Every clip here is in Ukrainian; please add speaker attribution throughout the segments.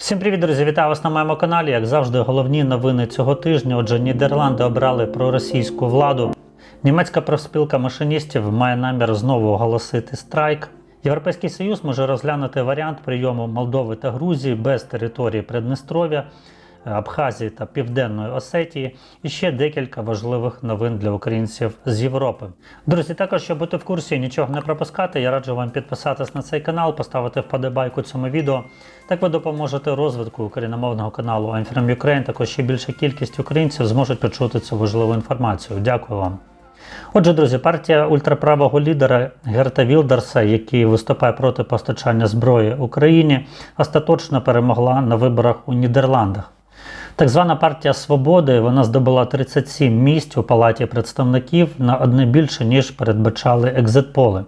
Speaker 1: Всім привіт, друзі! Вітаю вас на моєму каналі. Як завжди, головні новини цього тижня. Отже, Нідерланди обрали проросійську владу. Німецька профспілка машиністів має намір знову оголосити страйк. Європейський Союз може розглянути варіант прийому Молдови та Грузії без території Приднестров'я, Абхазії та Південної Осетії і ще декілька важливих новин для українців з Європи. Друзі, також щоб бути в курсі і нічого не пропускати, я раджу вам підписатись на цей канал, поставити вподобайку цьому відео. Так ви допоможете розвитку україномовного каналу I'm Ukraine. Також ще більша кількість українців зможуть почути цю важливу інформацію. Дякую вам. Отже, друзі, партія ультраправого лідера Герта Вілдерса, який виступає проти постачання зброї Україні, остаточно перемогла на виборах у Нідерландах. Так звана партія Свободи вона здобула 37 місць у палаті представників на одне більше, ніж передбачали екзитполи.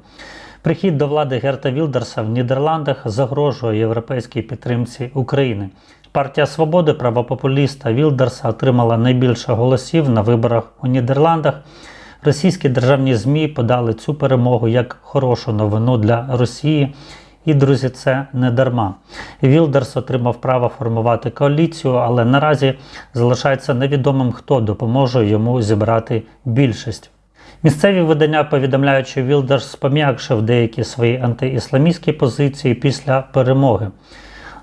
Speaker 1: Прихід до влади Герта Вілдерса в Нідерландах загрожує європейській підтримці України. Партія Свободи правопопуліста Вілдерса отримала найбільше голосів на виборах у Нідерландах. Російські державні ЗМІ подали цю перемогу як хорошу новину для Росії. І, друзі, це не дарма. Вілдерс отримав право формувати коаліцію, але наразі залишається невідомим, хто допоможе йому зібрати більшість. Місцеві видання повідомляють, що Вілдерс пом'якшив деякі свої антиісламістські позиції після перемоги.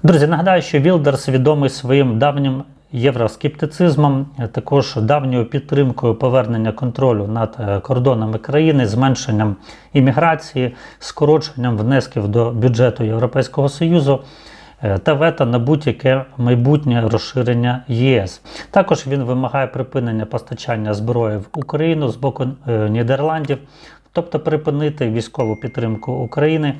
Speaker 1: Друзі, нагадаю, що Вілдерс відомий своїм давнім євроскептицизмом, також давньою підтримкою повернення контролю над е, кордонами країни, зменшенням імміграції, скороченням внесків до бюджету Європейського Союзу. Е, Та вето на будь-яке майбутнє розширення ЄС. Також він вимагає припинення постачання зброї в Україну з боку е, Нідерландів, тобто припинити військову підтримку України.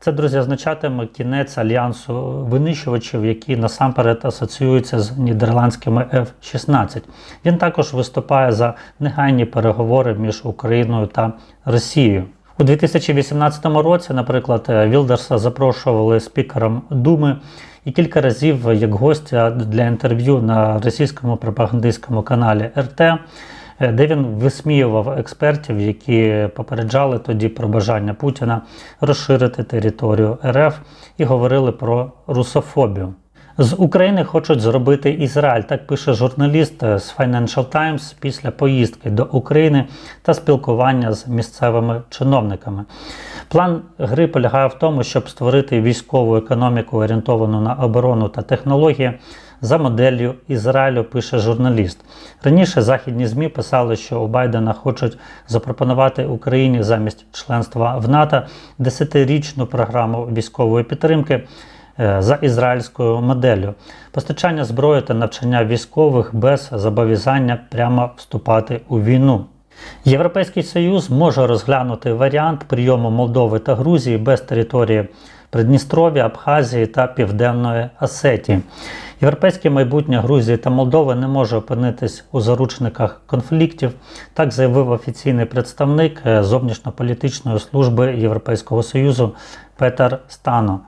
Speaker 1: Це, друзі, означатиме кінець альянсу винищувачів, які насамперед асоціюються з нідерландськими F-16. Він також виступає за негайні переговори між Україною та Росією. У 2018 році, наприклад, Вілдерса запрошували спікером Думи і кілька разів як гостя для інтерв'ю на російському пропагандистському каналі РТ де він висміював експертів, які попереджали тоді про бажання Путіна розширити територію РФ і говорили про русофобію. З України хочуть зробити Ізраїль, так пише журналіст з Financial Times після поїздки до України та спілкування з місцевими чиновниками. План гри полягає в тому, щоб створити військову економіку, орієнтовану на оборону та технології. За моделлю Ізраїлю пише журналіст. Раніше західні ЗМІ писали, що у Байдена хочуть запропонувати Україні замість членства в НАТО десятирічну програму військової підтримки за ізраїльською моделлю, постачання зброї та навчання військових без зобов'язання прямо вступати у війну. Європейський Союз може розглянути варіант прийому Молдови та Грузії без території Придністров'я, Абхазії та Південної Осетії. Європейське майбутнє Грузії та Молдови не може опинитись у заручниках конфліктів, так заявив офіційний представник зовнішньополітичної служби Європейського Союзу Петер Стано.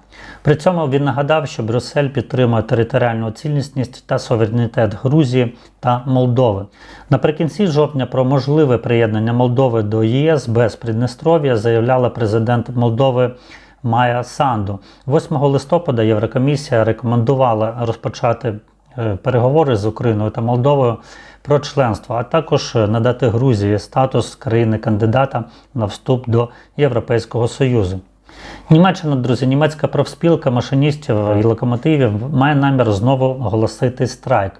Speaker 1: При цьому він нагадав, що Брюссель підтримує територіальну цілісність та суверенітет Грузії та Молдови. Наприкінці жовтня про можливе приєднання Молдови до ЄС без Приднестров'я заявляла президент Молдови. Майя Санду 8 листопада Єврокомісія рекомендувала розпочати переговори з Україною та Молдовою про членство, а також надати Грузії статус країни-кандидата на вступ до Європейського Союзу. Німеччина, друзі, німецька профспілка машиністів і локомотивів має намір знову оголосити страйк.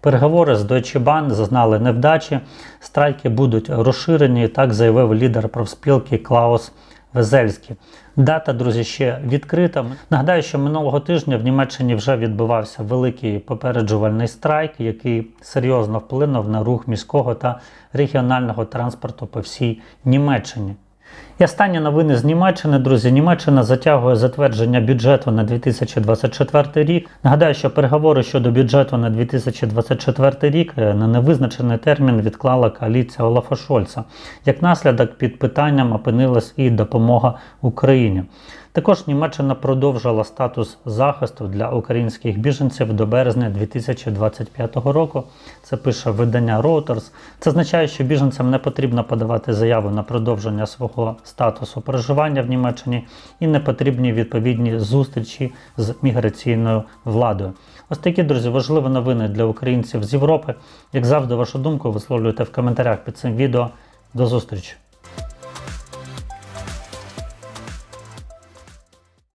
Speaker 1: Переговори з Deutsche Bahn зазнали невдачі, страйки будуть розширені, так заявив лідер профспілки Клаус Везельський. Дата, друзі, ще відкрита. Нагадаю, що минулого тижня в Німеччині вже відбувався великий попереджувальний страйк, який серйозно вплинув на рух міського та регіонального транспорту по всій Німеччині. І останні новини з Німеччини, друзі. Німеччина затягує затвердження бюджету на 2024 рік. Нагадаю, що переговори щодо бюджету на 2024 рік на невизначений термін відклала коаліція Олафа Шольца. Як наслідок під питанням опинилась і допомога Україні. Також Німеччина продовжила статус захисту для українських біженців до березня 2025 року. Це пише видання Reuters. Це означає, що біженцям не потрібно подавати заяву на продовження свого статусу проживання в Німеччині і не потрібні відповідні зустрічі з міграційною владою. Ось такі друзі, важливі новини для українців з Європи. Як завжди, вашу думку висловлюйте в коментарях під цим відео. До зустрічі!